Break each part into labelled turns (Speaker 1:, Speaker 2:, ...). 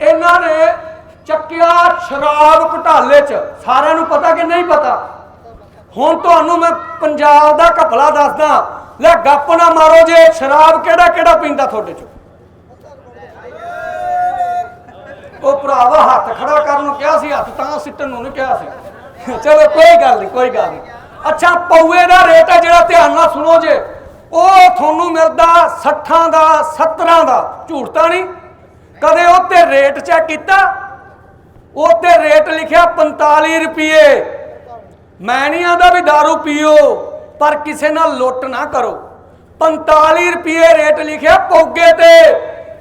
Speaker 1: ਇਹਨਾਂ ਨੇ ਚੱਕਿਆ ਸ਼ਰਾਬ ਘੁਟਾਲੇ 'ਚ। ਸਾਰਿਆਂ ਨੂੰ ਪਤਾ ਕਿ ਨਹੀਂ ਪਤਾ? ਹੁਣ ਤੁਹਾਨੂੰ ਮੈਂ ਪੰਜਾਬ ਦਾ ਘਪਲਾ ਦੱਸਦਾ। ਲੈ ਗੱਪ ਨਾ ਮਾਰੋ ਜੇ, ਸ਼ਰਾਬ ਕਿਹੜਾ ਕਿਹੜਾ ਪੀਂਦਾ ਤੁਹਾਡੇ 'ਚ? ਉਹ ਭਰਾਵਾ ਹੱਥ ਖੜਾ ਕਰਨ ਨੂੰ ਕਿਹਾ ਸੀ, ਹੱਥ ਤਾਂ ਸਿੱਟਣ ਨੂੰ ਨਹੀਂ ਕਿਹਾ ਸੀ। ਚਲੋ ਕੋਈ ਗੱਲ ਨਹੀਂ ਕੋਈ ਗੱਲ ਨਹੀਂ ਅੱਛਾ ਪੌਏ ਦਾ ਰੇਟ ਹੈ ਜਿਹੜਾ ਧਿਆਨ ਨਾਲ ਸੁਣੋ ਜੇ। ਉਹ ਤੁਹਾਨੂੰ ਮਿਲਦਾ 60 ਦਾ 70 ਦਾ। ਝੂਠ ਤਾਂ ਨਹੀਂ ਕਦੇ ਉੱਤੇ ਰੇਟ ਚੈੱਕ ਕੀਤਾ? ਉੱਤੇ ਰੇਟ ਲਿਖਿਆ 45 ਰੁਪਏ। ਮੈਂ ਨਹੀਂ ਆਂਦਾ ਵੀ दारू ਪੀਓ, ਪਰ ਕਿਸੇ ਨਾਲ ਲੁੱਟ ਨਾ ਕਰੋ। 45 ਰੁਪਏ ਰੇਟ ਲਿਖਿਆ ਪੌਗੇ ਤੇ।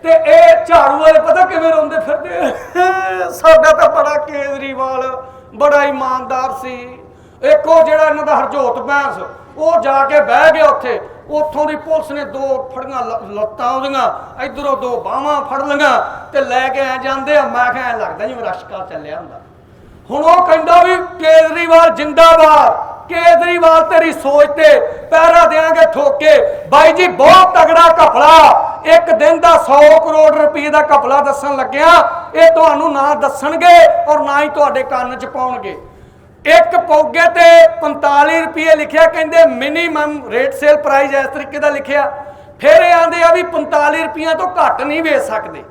Speaker 1: ਤੇ ਇਹ ਝਾੜੂ ਵਾਲੇ ਪਤਾ ਕਿਵੇਂ ਰੋਂਦੇ ਫਿਰਦੇ? ਸਾਡਾ ਤਾਂ ਬੜਾ ਕੇਜਰੀਵਾਲ, ਬੜਾ ਇਮਾਨਦਾਰ ਸੀ। ਇੱਕੋ ਜਿਹੜਾ ਇਹਨਾਂ ਦਾ ਹਰਜੋਤ ਬੈਂਸ, ਉਹ ਜਾ ਕੇ ਬਹਿ ਗਿਆ ਉੱਥੇ। ਉੱਥੋਂ ਦੀ ਪੁਲਿਸ ਨੇ ਦੋ ਫੜੀਆਂ ਲੱਤਾਂ ਉਹਦੀਆਂ, ਇਧਰੋਂ ਦੋ ਬਾਹਾਂ ਫੜ ਲਈਆਂ ਤੇ ਲੈ ਕੇ ਐ ਜਾਂਦੇ ਆ। ਮੈਂ ਕਿਹਾ ਐਂ ਲੱਗਦਾ ਜਿਵੇਂ ਰਸ਼ਕਾ ਚੱਲਿਆ ਹੁੰਦਾ। ਹੁਣ ਉਹ ਕਹਿੰਦਾ ਵੀ ਕੇਜਰੀਵਾਲ ਜਿੰਦਾਬਾਦ, ਕੇਜਰੀਵਾਲ ਤੇਰੀ ਸੋਚ ਤੇ ਪਹਿਰਾ ਦੇਾਂਗੇ ਠੋਕੇ। ਬਾਈ ਜੀ, ਬਹੁਤ ਤਗੜਾ ਘਪਲਾ। ਇੱਕ ਦਿਨ ਦਾ 100 ਕਰੋੜ ਰੁਪਏ ਦਾ ਘਪਲਾ ਦੱਸਣ ਲੱਗਿਆ। ਇਹ ਤੁਹਾਨੂੰ ਨਾ ਦੱਸਣਗੇ ਔਰ ਨਾ ਹੀ ਤੁਹਾਡੇ ਕੰਨ 'ਚ ਪਾਉਣਗੇ। ਇੱਕ ਪੌਗੇ ਤੇ 45 ਰੁਪਏ ਲਿਖਿਆ, ਕਹਿੰਦੇ ਮਿਨੀਮਮ ਰੇਟ ਸੇਲ ਪ੍ਰਾਈਸ ਇਸ ਤਰੀਕੇ ਦਾ ਲਿਖਿਆ। ਫਿਰ ਇਹ ਆਂਦੇ ਆ ਵੀ 45 ਰੁਪਈਆਂ ਤੋਂ ਘੱਟ ਨਹੀਂ ਵੇਚ ਸਕਦੇ।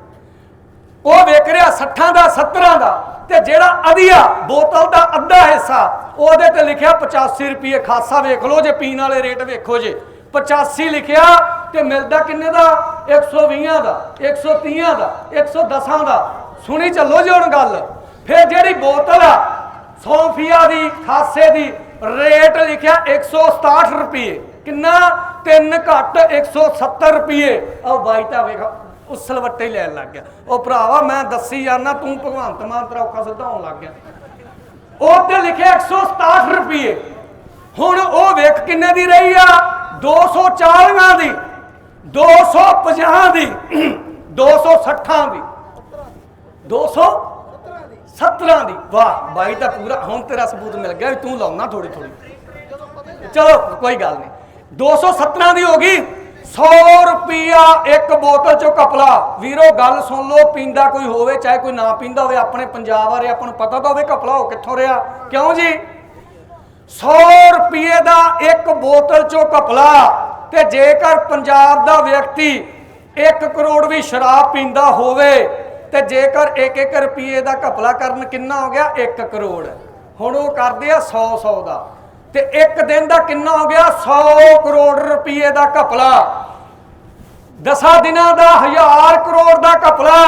Speaker 1: ਉਹ ਵੇਖ ਰਿਹਾ 60 ਦਾ 70 ਦਾ, ਤੇ ਜਿਹੜਾ ਅਧੀਆ ਬੋਤਲ ਦਾ ਅੱਧਾ ਹਿੱਸਾ, ਉਹਦੇ ਤੇ ਲਿਖਿਆ 85 ਰੁਪਏ ਖਾਸਾ ਵੇਖ ਲਓ ਜੇ ਪੀਣ ਵਾਲੇ ਰੇਟ ਵੇਖੋ ਜੇ। 85 ਲਿਖਿਆ ਤੇ ਮਿਲਦਾ ਕਿੰਨੇ ਦਾ? 120 ਦਾ 130 ਦਾ 110 ਦਾ। ਸੁਣੀ ਚੱਲੋ ਜੇ ਹੁਣ ਗੱਲ। ਫਿਰ ਜਿਹੜੀ ਬੋਤਲ ਆ ਸੌਫੀਆ ਦੀ, ਖਾਸੇ ਦੀ ਰੇਟ ਲਿਖਿਆ 167 ਰੁਪਏ। ਕਿੰਨਾ? 3 ਘੱਟ 170 ਰੁਪਏ। ਉਹ ਬਾਈ ਤਾਂ ਵੇਖ ਉਸਲ ਵੱਟੇ ਹੀ ਲੈਣ ਲੱਗ ਗਿਆ। ਉਹ ਭਰਾਵਾ, ਮੈਂ ਦੱਸੀ ਜਾਣਾ ਤੂੰ ਭਗਵੰਤ ਮਾਨ ਤੇਰਾ ਔਖਾ ਸਿੱਧਾ ਲੱਗ ਗਿਆ। ਉਹ ਤੇ ਲਿਖਿਆ 167 ਰੁਪਏ। ਹੁਣ ਉਹ ਵੇਖ ਕਿੰਨੇ ਦੀ ਰਹੀ ਆ? 240 ਦੀ 250 ਦੀ 260 ਦੀ। 217 ਦੀ। ਵਾਹ, ਬਾਈ ਤਾਂ ਪੂਰਾ ਹੁਣ ਤੇਰਾ ਸਬੂਤ ਮਿਲ ਗਿਆ ਵੀ ਤੂੰ ਲਾਉਣਾ ਥੋੜੀ ਥੋੜੀ ਚਲੋ, ਕੋਈ ਗੱਲ ਨਹੀਂ। 217 ਦੀ ਹੋ ਗਈ। 100 ਰੁਪਿਆ ਇੱਕ ਬੋਤਲ ਚੋਂ ਕਪਲਾ। ਵੀਰੋ, ਗੱਲ ਸੁਣ ਲਓ, ਪੀਂਦਾ ਕੋਈ ਹੋਵੇ, ਚਾਹੇ ਕੋਈ ਨਾ ਪੀਂਦਾ ਹੋਵੇ, ਆਪਣੇ ਪੰਜਾਬ ਬਾਰੇ ਆਪਾਂ ਨੂੰ ਪਤਾ ਤਾਂ ਹੋਵੇ ਕਪਲਾ ਹੋ ਕਿੱਥੋਂ ਰਿਹਾ। ਕਿਉਂ ਜੀ? 100 ਰੁਪਏ ਦਾ ਇੱਕ ਬੋਤਲ ਚੋਂ ਕਪਲਾ। ਤੇ ਜੇਕਰ ਪੰਜਾਬ ਦਾ ਵਿਅਕਤੀ 1 ਕਰੋੜ ਵੀ ਸ਼ਰਾਬ ਪੀਂਦਾ ਹੋਵੇ ਤੇ ਜੇਕਰ 1-1 ਰੁਪਏ ਦਾ ਘਪਲਾ ਕਰਨ ਕਿੰਨਾ ਹੋ ਗਿਆ? 1 ਕਰੋੜ। ਹੁਣ ਉਹ ਕਰਦੇ ਆ 100 100 ਦਾ। ਤੇ ਇੱਕ ਦਿਨ ਦਾ ਕਿੰਨਾ ਹੋ ਗਿਆ? 100 ਕਰੋੜ ਰੁਪਏ ਦਾ ਘਪਲਾ। ਦਸਾਂ ਦਿਨਾਂ ਦਾ 1000 ਕਰੋੜ ਦਾ ਘਪਲਾ।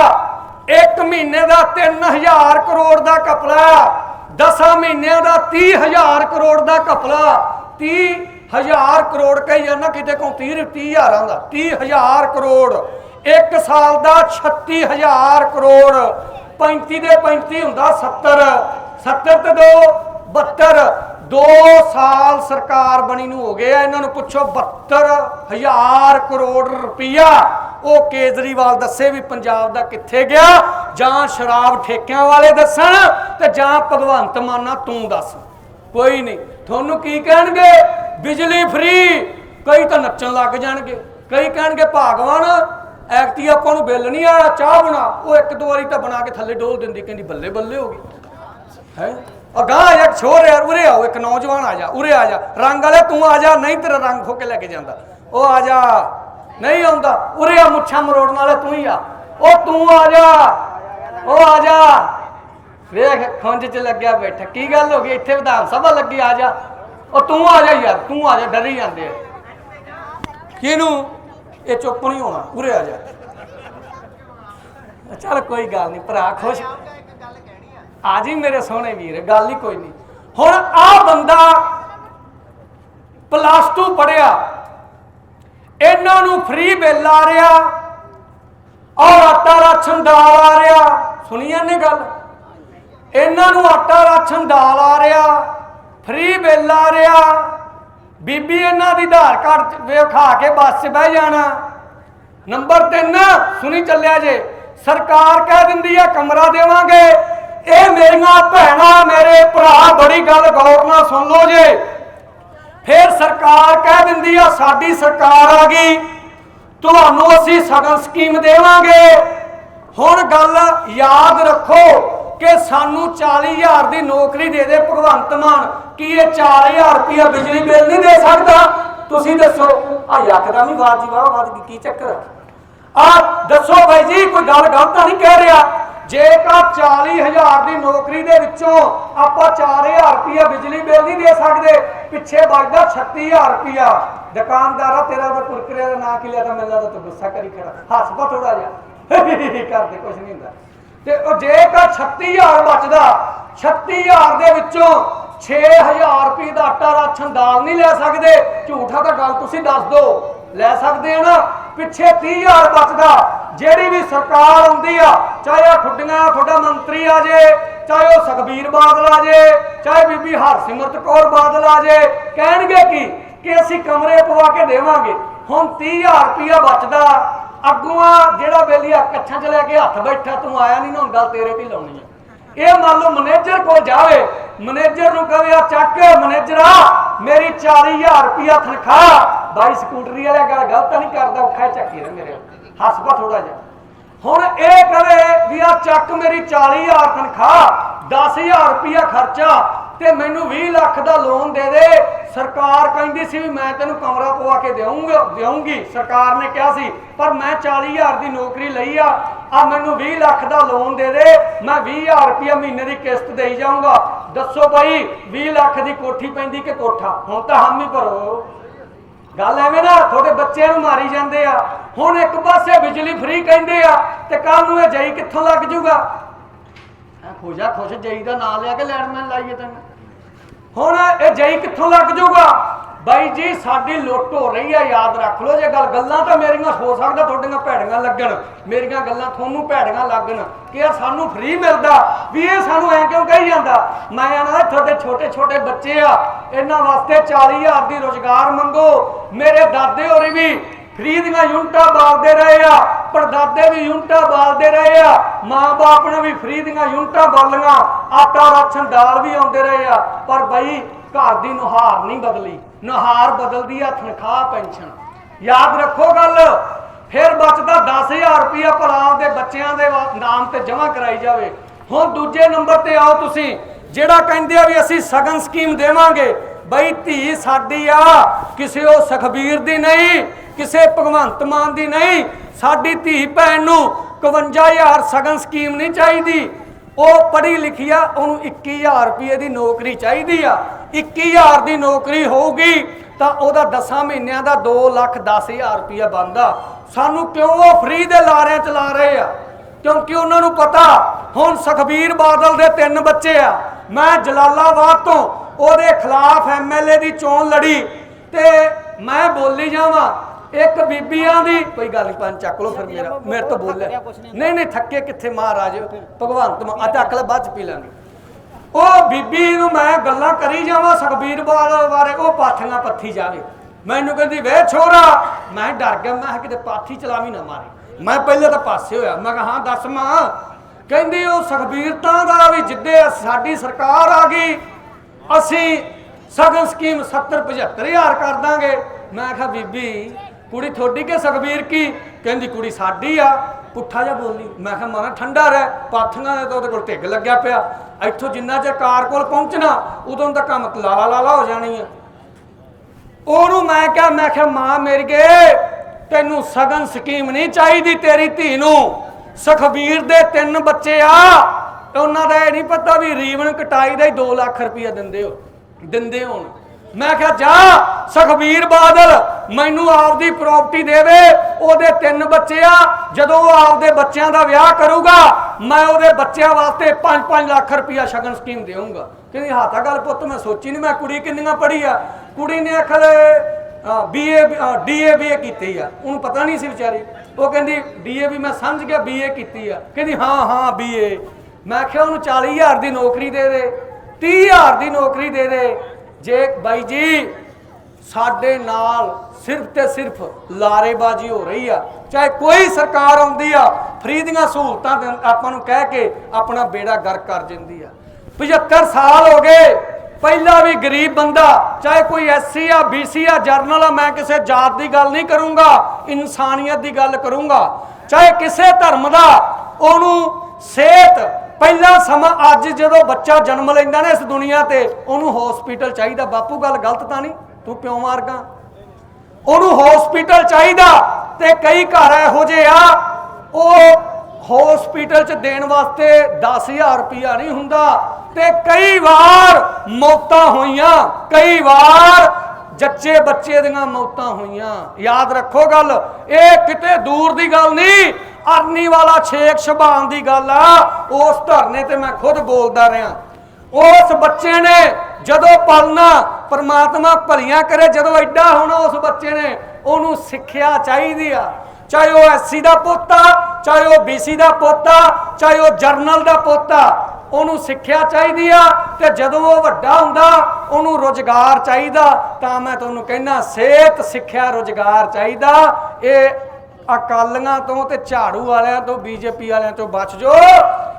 Speaker 1: ਇੱਕ ਮਹੀਨੇ ਦਾ 3000 ਕਰੋੜ ਦਾ ਘਪਲਾ। ਦਸਾਂ ਮਹੀਨਿਆਂ ਦਾ 30000 ਕਰੋੜ ਦਾ ਕਪਲਾ 30000 ਕਰੋੜ ਕਹੀ ਜਾਂਦਾ, ਕਿਤੇ ਕੋ 30 30000 ਦਾ। 30000 ਕਰੋੜ। ਇੱਕ ਸਾਲ ਦਾ 36000 ਕਰੋੜ 35 ਦੇ 35 ਹੁੰਦਾ 70 70 ਤੇ 2 72 2 ਸਾਲ ਸਰਕਾਰ ਬਣੀ ਨੂੰ ਹੋ ਗਏ ਆ, ਇਹਨਾਂ ਨੂੰ ਪੁੱਛੋ 72000 ਕਰੋੜ ਰੁਪਈਆ, ਉਹ ਕੇਜਰੀਵਾਲ ਦੱਸੇ ਵੀ ਪੰਜਾਬ ਦਾ ਕਿੱਥੇ ਗਿਆ, ਜਾਂ ਸ਼ਰਾਬ ਠੇਕਿਆਂ ਵਾਲੇ ਦੱਸਣ, ਤੇ ਜਾਂ ਭਗਵੰਤ ਮਾਨਾ ਤੂੰ ਦੱਸ। ਕੋਈ ਨਹੀਂ, ਤੁਹਾਨੂੰ ਕੀ ਕਹਿਣਗੇ? ਬਿਜਲੀ ਫ੍ਰੀ, ਕਈ ਤਾਂ ਨੱਚਣ ਲੱਗ ਜਾਣਗੇ, ਕਈ ਕਹਿਣਗੇ, ਭਾਗਵਾਨ ਐਕਟੀ ਆਪਾਂ ਨੂੰ ਬਿੱਲ ਨਹੀਂ ਆਇਆ, ਚਾਹ ਬਣਾ। ਉਹ ਇੱਕ ਦੋ ਵਾਰੀ ਤਾਂ ਬਣਾ ਕੇ ਥੱਲੇ ਡੋਲ ਦਿੰਦੀ, ਕਹਿੰਦੀ ਬੱਲੇ ਬੱਲੇ ਹੋ ਗਈ। ਹੈ? ਅਗਾਹ ਇੱਕ ਛੋਰ ਯਾਰ, ਉਰੇ ਆਓ, ਇੱਕ ਨੌਜਵਾਨ ਆ ਜਾ, ਉਰੇ ਆ ਜਾ। ਰੰਗ ਵਾਲੇ ਤੂੰ ਆ ਜਾ, ਨਹੀਂ ਤੇਰਾ ਰੰਗ ਖੋ ਕੇ ਲੈ ਕੇ ਜਾਂਦਾ। ਉਹ ਆ ਜਾ। ਨਹੀਂ ਆਉਂਦਾ, ਉਰੇ ਆ ਮੁੱਛਾਂ ਮਰੋੜਨ ਵਾਲਾ, ਤੂੰ ਹੀ ਆ। ਉਹ ਤੂੰ ਆ ਜਾ। ਉਹ ਆ ਜਾ। ਵੇਖ, ਖੁੰਝ ਚ ਲੱਗਿਆ ਬੈਠਾ। ਕੀ ਗੱਲ ਹੋ ਗਈ? ਇੱਥੇ ਵਿਧਾਨ ਸਭਾ ਲੱਗੀ, ਆ ਜਾ। ਉਹ ਤੂੰ ਆ ਜਾ ਯਾਰ, ਤੂੰ ਆ ਜਾ, ਡਰੀ ਜਾਂਦੇ ਆ। ਕਿਹਨੂੰ? ਇਹ ਚੁੱਪ ਨਹੀਂ ਹੋਣਾ, ਉਰੇ ਆ ਜਾ। ਚੱਲ ਕੋਈ ਗੱਲ ਨਹੀਂ ਭਰਾ ਖੁਸ਼। ਆ ਜੀ ਮੇਰੇ ਸੋਹਣੇ ਵੀਰ, ਗੱਲ ਹੀ ਕੋਈ ਨਹੀਂ ਹੁਣ ਆ ਬੰਦਾ ਪਲੱਸ 2 ਪੜਿਆ ਇਹਨਾਂ ਨੂੰ ਫ੍ਰੀ ਬਿੱਲ ਆ ਰਿਹਾ। ਔਰ ਆਟਾ ਰਾਸ਼ਨ ਦਾਲ ਆ ਰਿਹਾ। ਸੁਣੀਆਂ ਨੇ ਗੱਲ? ਇਹਨਾਂ ਨੂੰ ਆਟਾ ਰਾਸ਼ਨ ਦਾਲ ਆ ਰਿਹਾ। ਫ੍ਰੀ ਬਿੱਲ ਆ ਰਿਹਾ। ਬੀਬੀ ਇਹਨਾਂ ਦੀ ਆਧਾਰ ਕਾਰਡ ਵੇਖਾ ਕੇ ਬੱਸ 'ਚ ਬਹਿ ਜਾਣਾ। ਨੰਬਰ 3 ਸੁਣੀ ਚੱਲਿਆ ਜੇ, ਸਰਕਾਰ ਕਹਿ ਦਿੰਦੀ ਆ, ਕਮਰਾ ਦੇਵਾਂਗੇ। ਇਹ ਮੇਰੀਆਂ ਭੈਣਾਂ, ਮੇਰੇ ਭਰਾ, ਬੜੀ ਗੱਲ ਗੌਰ ਨਾਲ ਸੁਣ ਲਓ ਜੇ। ਫਿਰ ਸਰਕਾਰ ਕਹਿ ਦਿੰਦੀ ਆ, ਸਾਡੀ ਸਰਕਾਰ ਆ ਗਈ। ਤੁਹਾਨੂੰ ਅਸੀਂ ਸਗਨ ਸਕੀਮ ਦੇਵਾਂਗੇ। ਹੁਣ ਗੱਲ ਯਾਦ ਰੱਖੋ ਕਿ ਸਾਨੂੰ 40000 ਦੀ ਨੌਕਰੀ ਦੇ ਦੇ ਭਗਵੰਤ ਮਾਨ। ਕੀ ਇਹ 4000 ਰੁਪਇਆ ਬਿਜਲੀ ਬਿੱਲ ਨਹੀਂ ਦੇ ਸਕਦਾ? ਤੁਸੀਂ ਦੱਸੋ। ਆ ਯਕਦਾ ਵੀ ਬਾਤ ਜੀ, ਵਾਹ ਬਾਤ ਕੀ ਚੱਕਰ ਆ ਦੱਸੋ ਬਾਈ ਜੀ, ਕੋਈ ਗੱਲ ਗਲਤ ਤਾਂ ਨਹੀਂ ਕਹਿ ਰਿਹਾ? ਜੇਕਰ 40000 ਦੀ ਨੌਕਰੀ ਦੇ ਵਿੱਚੋਂ ਆਪਾਂ 4000 ਰੁਪਇਆ ਬਿਜਲੀ ਬਿੱਲ ਨਹੀਂ ਦੇ ਸਕਦੇ, ਪਿੱਛੇ ਬਚਦਾ 36000 ਰੁਪਇਆ। ਦੁਕਾਨਦਾਰਾ ਤੇਰਾ ਤਾਂ ਕੁਰਕਰੇ ਦਾ ਨਾਂ ਕੀ ਲਿਆ ਤਾਂ ਮੈਨੂੰ ਲੱਗਦਾ ਤੂੰ ਗੁੱਸਾ ਕਰੀ ਖੜਾ। ਹੱਸ ਪਾ ਥੋੜਾ ਜਿਹਾ। ਕਰਦੇ ਕੁਝ ਨਹੀਂ ਹੁੰਦਾ। ਤੇ ਉਹ ਜੇਕਰ 36000 ਬਚਦਾ 36000 ਦੇ ਵਿੱਚੋਂ 6000 ਰੁਪਏ ਦਾ ਆਟਾ ਰਾਸ਼ਨ ਦਾਲ ਨਹੀਂ ਲੈ ਸਕਦੇ। ਝੂਠਾ ਤਾਂ ਗੱਲ ਤੁਸੀਂ ਦੱਸ ਦਿਓ ਲੈ ਸਕਦੇ ਆ ਨਾ, ਪਿੱਛੇ 30000 ਬਚਦਾ। ਜਿਹੜੀ ਵੀ ਸਰਕਾਰ ਆਉਂਦੀ ਆ, ਚਾਹੇ ਉਹ ਖੁੱਡੀਆਂ, ਤੁਹਾਡਾ ਮੰਤਰੀ ਆ ਜੇ, ਚਾਹੇ ਉਹ ਸੁਖਬੀਰ ਬਾਦਲ ਆ ਜੇ, ਚਾਹੇ ਬੀਬੀ ਹਰਸਿਮਰਤ ਕੌਰ ਬਾਦਲ ਆ ਜੇ, ਕਹਿਣਗੇ ਕੀ? ਕਿ ਅਸੀਂ ਕਮਰੇ ਪਵਾ ਕੇ ਦੇਵਾਂਗੇ। ਹੁਣ 30000 ਰੁਪਇਆ ਬਚਦਾ। ਅੱਗੂਆਂ ਜਿਹੜਾ ਬੇਲੀਆ ਕੱਛਾਂ 'ਚ ਲੈ ਕੇ ਹੱਥ ਬੈਠਾ, ਤੂੰ ਆਇਆ ਨਹੀਂ ਨਾ ਹੁਣ ਗੱਲ ਤੇਰੇ ਤੇ ਲਾਉਣੀ ਹੈ ਇਹ ਮੰਨ ਲਓ ਮੈਨੇਜਰ ਕੋਲ ਜਾਵੇ, ਮੈਨੇਜਰ ਨੂੰ ਕਹੇ ਆ ਚੱਕ ਮੈਨੇਜਰਾ ਮੇਰੀ 40000 ਰੁਪਇਆ ਤਨਖਾਹ, ਬਾਈ ਸਕੂਟਰੀ ਵਾਲਾ ਗੱਲ ਗਲਤ ਨਹੀਂ ਕਰਦਾ, ਔਖਾ ਚੱਕੀ ਰ ਮੇਰੇ ਹੱਸ ਪਾ ਥੋੜਾ ਜਿਹਾ। ਹੁਣ ਇਹ ਕਹੇ ਵੀ ਆ ਚੱਕ ਮੇਰੀ 40000 ਤਨਖਾਹ 10000 ਰੁਪਇਆ ਖਰਚਾ ਤੇ ਮੈਨੂੰ 20 ਲੱਖ ਦਾ ਲੋਨ ਦੇ ਦੇ। ਸਰਕਾਰ ਕਹਿੰਦੀ ਸੀ ਵੀ ਮੈਂ ਤੈਨੂੰ ਕਮਰਾ ਪਵਾ ਕੇ ਦੇਵਾਂਗਾ ਦੇਵਾਂਗੀ ਸਰਕਾਰ ਨੇ ਕਿਹਾ ਸੀ, ਪਰ ਮੈਂ 40000 ਦੀ ਨੌਕਰੀ ਲਈ ਆ। ਆ ਮੈਨੂੰ 20 ਲੱਖ ਦਾ ਲੋਨ ਦੇ ਦੇ। ਮੈਂ 20000 ਰੁਪਇਆ ਮਹੀਨੇ ਦੀ ਕਿਸ਼ਤ ਦੇਈ ਜਾਊਂਗਾ। ਦੱਸੋ ਭਾਈ 20 ਲੱਖ ਦੀ ਕੋਠੀ ਪੈਂਦੀ ਕਿ ਕੋਠਾ? ਹੁਣ ਤਾਂ ਹਮ ਹੀ ਭਰੋ। ਗੱਲ ਐਵੇਂ ਨਾ, ਤੁਹਾਡੇ ਬੱਚਿਆਂ ਨੂੰ ਮਾਰੀ ਜਾਂਦੇ ਆ। ਹੁਣ ਇੱਕ ਪਾਸੇ ਬਿਜਲੀ ਫ੍ਰੀ ਕਹਿੰਦੇ ਆ ਤੇ ਕੱਲ ਨੂੰ ਇਹ ਜਈ ਕਿੱਥੋਂ ਲੱਗ ਜੂਗਾ? ਐ ਖੋਜਾ, ਖੁਸ਼ ਜਈ ਦਾ ਨਾਂ ਲਿਆ ਕੇ ਲੈਂਡਮੈਨ ਲਾਈਏ ਤੈਨੂੰ। ਹੁਣ ਇਹ ਜਈ ਕਿੱਥੋਂ ਲੱਗ ਜੂਗਾ ਬਾਈ ਜੀ, ਸਾਡੀ ਲੁੱਟ ਹੋ ਰਹੀ ਆ, ਯਾਦ ਰੱਖ ਲਓ, ਜੇ ਗੱਲ ਗੱਲਾਂ ਤਾਂ ਮੇਰੀਆਂ ਹੋ ਸਕਦਾ, ਤੁਹਾਡੀਆਂ ਭੈੜੀਆਂ ਲੱਗਣ। ਮੇਰੀਆਂ ਗੱਲਾਂ ਤੁਹਾਨੂੰ ਭੈੜੀਆਂ ਲੱਗਣ। ਕਿ ਇਹ ਸਾਨੂੰ ਫ੍ਰੀ ਮਿਲਦਾ, ਵੀ ਇਹ ਸਾਨੂੰ ਐ ਕਿਉਂ ਕਹੀ ਜਾਂਦਾ? ਮੈਂ ਆਣਾ ਤੁਹਾਡੇ ਛੋਟੇ ਛੋਟੇ ਬੱਚੇ ਆ। ਇਹਨਾਂ ਵਾਸਤੇ 40000 ਦੀ ਰੋਜ਼ਗਾਰ ਮੰਗੋ। ਮੇਰੇ ਦਾਦੇ ਹੋਰੀ ਵੀ ਫ੍ਰੀ ਦੀਆਂ ਯੂਨਿਟਾਂ ਬਾਲਦੇ ਰਹੇ ਆ। ਪੜਦਾਦੇ ਵੀ ਯੂਨਿਟਾਂ ਬਾਲਦੇ ਰਹੇ ਆ, ਮਾਂ-ਬਾਪ ਨੇ ਵੀ ਫ੍ਰੀ ਦੀਆਂ ਯੂਨਿਟਾਂ ਬਾਲੀਆਂ, ਆਟਾ ਰਾਸ਼ਨ ਦਾਲ ਵੀ ਆਉਂਦੇ ਰਹੇ ਆ, ਪਰ ਬਈ ਘਰ ਦੀ ਨੁਹਾਰ ਨਹੀਂ ਬਦਲੀ, ਨੁਹਾਰ ਬਦਲਦੀ ਆ ਤਨਖਾਹ, ਪੈਨਸ਼ਨ। ਯਾਦ ਰੱਖੋ ਗੱਲ, ਫਿਰ ਬਚਦਾ 10000 ਰੁਪਇਆ ਭਰਾ ਦੇ ਬੱਚਿਆਂ ਦੇ ਨਾਮ ਤੇ ਜਮ੍ਹਾਂ ਕਰਾਈ ਜਾਵੇ। ਹੁਣ ਦੂਜੇ ਨੰਬਰ ਤੇ ਆਓ ਤੁਸੀਂ, ਜਿਹੜਾ ਕਹਿੰਦੇ ਆ ਵੀ ਅਸੀਂ ਸਗਨ ਸਕੀਮ ਦੇਵਾਂਗੇ, ਬਈ ਧੀ ਸਾਡੀ ਆ, ਕਿਸੇ ਉਹ ਸੁਖਬੀਰ ਦੀ ਨਹੀਂ, ਕਿਸੇ ਭਗਵੰਤ ਮਾਨ ਦੀ ਨਹੀਂ ਸਾਡੀ ਧੀ ਭੈਣ ਨੂੰ 51000 ਸਗਨ ਸਕੀਮ ਨਹੀਂ ਚਾਹੀਦੀ। ਉਹ ਪੜ੍ਹੀ ਲਿਖੀ ਆ, ਉਹਨੂੰ 21000 ਰੁਪਏ ਦੀ ਨੌਕਰੀ ਚਾਹੀਦੀ ਆ। 21000 ਦੀ ਨੌਕਰੀ ਹੋਊਗੀ ਤਾਂ ਉਹਦਾ 10 ਮਹੀਨਿਆਂ ਦਾ 2 ਲੱਖ 10000 ਰੁਪਏ ਬਣਦਾ। ਸਾਨੂੰ ਕਿਉਂ ਉਹ ਫ੍ਰੀ ਦੇ ਲਾਰਿਆਂ ਚਲਾ ਰਹੇ ਆ? ਕਿਉਂਕਿ ਉਹਨਾਂ ਨੂੰ ਪਤਾ, ਹੁਣ ਸੁਖਬੀਰ ਬਾਦਲ ਦੇ ਤਿੰਨ ਬੱਚੇ ਆ। ਮੈਂ ਜਲਾਲਾਬਾਦ ਤੋਂ, ਉਹਦੇ ਖਿਲਾਫ ਐਮਐਲਏ ਦੀ ਚੋਣ ਲੜੀ ਤੇ ਮੈਂ ਬੋਲੀ ਜਾਵਾਂ। ਇੱਕ ਬੀਬੀਆਂ ਦੀ ਕੋਈ ਗੱਲ ਨਹੀਂ ਪੰਜ ਚੱਕ ਲਓ ਫਿਰ ਮੇਰਾ ਮੇਰੇ ਤੋਂ ਬੋਲਿਆ। ਨਹੀਂ ਨਹੀਂ ਥੱਕੇ ਕਿੱਥੇ ਮਹਾਰਾਜ? ਭਗਵੰਤ ਮਾਨ ਆ ਚੱਕ ਲੈ ਬਾਅਦ ਚ ਪੀ ਲਾਂਗੇ। ਉਹ ਬੀਬੀ ਨੂੰ ਮੈਂ ਗੱਲਾਂ ਕਰੀ ਜਾਵਾਂ ਸੁਖਬੀਰ ਬਾਦਲ ਬਾਰੇ ਉਹ ਪਾਥੀਆਂ ਪੱਥੀ ਜਾਵੇ। ਮੈਨੂੰ ਕਹਿੰਦੀ ਵੇ ਛੋਰਾ ਮੈਂ ਡਰ ਗਿਆ ਮੈਂ ਕਿਤੇ ਪਾਥੀ ਚਲਾਵੀ ਨਾ ਮਾਰੇ। ਮੈਂ ਪਹਿਲੇ ਤਾਂ ਪਾਸੇ ਹੋਇਆ ਮੈਂ ਕਿਹਾ ਹਾਂ ਦੱਸ ਮਾਂ। ਕਹਿੰਦੀ ਉਹ ਸੁਖਬੀਰ ਤਾਂ ਦਾ ਵੀ ਜਿੱਦੇ ਸਾਡੀ ਸਰਕਾਰ ਆ ਗਈ ਅਸੀਂ ਸਗਨ ਸਕੀਮ 70 75000 ਕਰ ਦਾਂਗੇ। ਮੈਂ ਕਿਹਾ ਬੀਬੀ ਕੁੜੀ ਤੁਹਾਡੀ ਕੇ ਸੁਖਬੀਰ ਕੀ? ਕਹਿੰਦੀ, ਕੁੜੀ ਸਾਡੀ ਆ। ਪੁੱਠਾ ਜਿਹਾ ਬੋਲੀ। ਮੈਂ ਕਿਹਾ, ਮਾਂ, ਠੰਡਾ ਰਹਿ। ਪਾਥੀਆਂ ਦੇ ਤਾਂ ਉਹਦੇ ਕੋਲ ਢਿੱਗ ਲੱਗਿਆ ਪਿਆ। ਇੱਥੋਂ ਜਿੰਨਾ ਚਿਰ ਕਾਰ ਕੋਲ ਪਹੁੰਚਣਾ, ਉਦੋਂ ਦਾ ਕੰਮ ਲਾਲਾ ਲਾਲਾ ਹੋ ਜਾਣੀ ਆ। ਉਹਨੂੰ ਮੈਂ ਕਿਹਾ ਮੈਂ ਕਿਹਾ, ਮਾਂ ਮੇਰੀ ਗੇ, ਤੈਨੂੰ ਸਗਨ ਸਕੀਮ ਨਹੀਂ ਚਾਹੀਦੀ ਤੇਰੀ ਧੀ ਨੂੰ। ਸੁਖਬੀਰ ਦੇ ਤਿੰਨ ਬੱਚੇ ਆ। ਉਹਨਾਂ ਦਾ ਇਹ ਨਹੀਂ ਪਤਾ ਵੀ ਰੀਵਨ ਕਟਾਈ ਦਾ ਹੀ 2 ਲੱਖ ਰੁਪਇਆ ਦਿੰਦੇ ਹੋ। ਦਿੰਦੇ ਹੋਣ। ਮੈਂ ਕਿਹਾ, ਜਾ, ਸੁਖਬੀਰ ਬਾਦਲ, ਮੈਨੂੰ ਆਪਦੀ ਪ੍ਰਾਪਰਟੀ ਦੇਵੇ, ਉਹਦੇ ਤਿੰਨ ਬੱਚੇ ਆ, ਜਦੋਂ ਉਹ ਆਪਦੇ ਬੱਚਿਆਂ ਦਾ ਵਿਆਹ ਕਰੂਗਾ, ਮੈਂ ਉਹਦੇ ਬੱਚਿਆਂ ਵਾਸਤੇ 5-5 ਲੱਖ ਰੁਪਇਆ ਸ਼ਗਨ ਸਕੀਮ ਦੇਵਾਂਗਾ ਕਹਿੰਦੀ, ਹਾਂ ਤਾਂ ਗੱਲ ਪੁੱਤ, ਮੈਂ ਸੋਚੀ ਨਹੀਂ ਮੈਂ ਕੁੜੀ ਕਿੰਨੀਆਂ ਪੜ੍ਹੀ ਆ। ਕੁੜੀ ਨੇ ਅਖਲ ਬੀਏ ਡੀਏਬੀਏ ਕੀਤੀ ਆ। ਉਹਨੂੰ ਪਤਾ ਨਹੀਂ ਸੀ ਵਿਚਾਰੀ। ਉਹ ਕਹਿੰਦੀ ਡੀਏਬੀ ਮੈਂ ਸਮਝ ਗਿਆ ਬੀਏ ਕੀਤੀ ਆ। ਕਹਿੰਦੀ, ਹਾਂ ਹਾਂ ਬੀਏ ਮੈਂ ਕਿਹਾ, ਉਹਨੂੰ 40000 ਦੀ ਨੌਕਰੀ ਦੇ ਦੇ 30000 ਦੀ ਨੌਕਰੀ ਦੇ ਦੇ। ਜੇ ਬਾਈ ਜੀ, ਸਾਡੇ ਨਾਲ ਸਿਰਫ ਤੇ ਸਿਰਫ ਲਾਰੇਬਾਜ਼ੀ ਹੋ ਰਹੀ ਆ, ਚਾਹੇ ਕੋਈ ਸਰਕਾਰ ਆਉਂਦੀ ਆ, ਫ੍ਰੀ ਦੀਆਂ ਸਹੂਲਤਾਂ ਆਪਾਂ ਨੂੰ ਕਹਿ ਕੇ ਆਪਣਾ ਬੇੜਾ ਗਰਕ ਕਰ ਦਿੰਦੀ ਆ। 75 ਸਾਲ ਹੋ ਗਏ, ਪਹਿਲਾਂ ਵੀ ਗਰੀਬ ਬੰਦਾ, ਚਾਹੇ ਕੋਈ ਐਸਸੀ ਆ ਬੀਸੀ ਆ, ਜਰਨਲ ਆ, ਮੈਂ ਕਿਸੇ ਜਾਤ ਦੀ ਗੱਲ ਨਹੀਂ ਕਰੂੰਗਾ, ਇਨਸਾਨੀਅਤ ਦੀ ਗੱਲ ਕਰੂੰਗਾ, ਚਾਹੇ ਕਿਸੇ ਧਰਮ ਦਾ, ਉਹਨੂੰ ਸਿਹਤ। ਪਹਿਲਾ ਸਮਾਂ ਅੱਜ ਜਦੋਂ ਬੱਚਾ ਜਨਮ ਲੈਂਦਾ ਨਾ ਇਸ ਦੁਨੀਆ ਤੇ, ਉਹਨੂੰ ਹਸਪੀਟਲ ਚਾਹੀਦਾ। ਬਾਪੂ, ਗੱਲ ਗਲਤ ਤਾਂ ਨਹੀਂ? ਤੂੰ ਪਿਓ ਮਾਰਗਾ। ਉਹਨੂੰ ਹਸਪੀਟਲ ਚਾਹੀਦਾ ਤੇ ਕਈ ਘਰ ਇਹੋ ਜਿਹੇ ਆ, ਉਹ ਹਸਪੀਟਲ ਚ ਦੇਣ ਵਾਸਤੇ 10000 ਰੁਪਇਆ ਨਹੀਂ ਹੁੰਦਾ ਤੇ ਕਈ ਵਾਰ ਮੌਤਾਂ ਹੋਈਆਂ, ਕਈ ਵਾਰ ਜੱਚੇ ਬੱਚੇ ਦੀਆਂ ਮੌਤਾਂ ਹੋਈਆਂ। ਯਾਦ ਰੱਖੋ ਗੱਲ, ਇਹ ਕਿਤੇ ਦੂਰ ਦੀ ਗੱਲ ਨਹੀਂ ਅਰਨੀ ਵਾਲਾ ਛੇਕ ਸ਼ਬਾਨ ਦੀ ਗੱਲ ਆ। ਉਸ ਧਰਨੇ ਤੇ ਮੈਂ ਖੁਦ ਬੋਲਦਾ ਰਿਹਾ। ਉਸ ਬੱਚੇ ਨੇ ਜਦੋਂ ਪਲਣਾ ਪਰਮਾਤਮਾ ਭਲੀਆਂ ਕਰੇ, ਜਦੋਂ ਐਡਾ ਹੋਣਾ ਉਸ ਬੱਚੇ ਨੇ, ਉਹਨੂੰ ਸਿੱਖਿਆ ਚਾਹੀਦੀ ਆ। ਚਾਹੇ ਉਹ ਐਸਸੀ ਦਾ ਪੋਤਾ ਚਾਹੇ ਉਹ ਬੀਸੀ ਦਾ ਪੋਤਾ ਚਾਹੇ ਉਹ ਜਰਨਲ ਦਾ ਪੋਤਾ ਉਹਨੂੰ ਸਿੱਖਿਆ ਚਾਹੀਦੀ ਆ ਤੇ ਜਦੋਂ ਉਹ ਵੱਡਾ ਹੁੰਦਾ, ਉਹਨੂੰ ਰੋਜ਼ਗਾਰ ਚਾਹੀਦਾ। ਤਾਂ ਮੈਂ ਤੁਹਾਨੂੰ ਕਹਿਣਾ ਸਿਹਤ ਸਿੱਖਿਆ ਰੋਜ਼ਗਾਰ ਚਾਹੀਦਾ। ਇਹ ਅਕਾਲੀਆਂ ਤੋਂ ਤੇ ਝਾੜੂ ਵਾਲਿਆਂ ਤੋਂ, ਬੀਜੇਪੀ ਵਾਲਿਆਂ ਤੋਂ ਬਚ ਜੋ।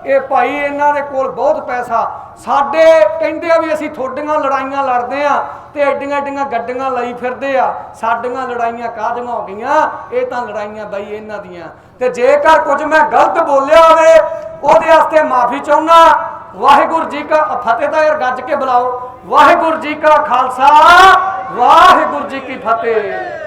Speaker 1: ਇਹ ਭਾਈ ਇਹਨਾਂ ਦੇ ਕੋਲ ਬਹੁਤ ਪੈਸਾ। ਸਾਡੇ ਕਹਿੰਦੇ ਆ ਵੀ ਅਸੀਂ ਥੋਡੀਆਂ ਲੜਾਈਆਂ ਲੜਦੇ ਆ ਤੇ ਐਡੀਆਂ ਐਡੀਆਂ ਗੱਡੀਆਂ ਲਈ ਫਿਰਦੇ ਆ। ਸਾਡੀਆਂ ਲੜਾਈਆਂ ਕਾਹਦੀਆਂ ਹੋ ਗਈਆਂ? ਇਹ ਤਾਂ ਲੜਾਈਆਂ ਬਾਈ ਇਹਨਾਂ ਦੀਆਂ। ਤੇ ਜੇਕਰ ਕੁਝ ਮੈਂ ਗਲਤ ਬੋਲਿਆ ਹੋਵੇ, ਉਹਦੇ ਵਾਸਤੇ ਮਾਫੀ ਚਾਹੁੰਦਾ। ਵਾਹਿਗੁਰੂ ਜੀ ਕਾ ਫਤਿਹ ਤਾਂ ਯਾਰ ਗੱਜ ਕੇ ਬੁਲਾਓ। ਵਾਹਿਗੁਰੂ ਜੀ ਕਾ ਖਾਲਸਾ, ਵਾਹਿਗੁਰੂ ਜੀ ਕੀ ਫਤਿਹ।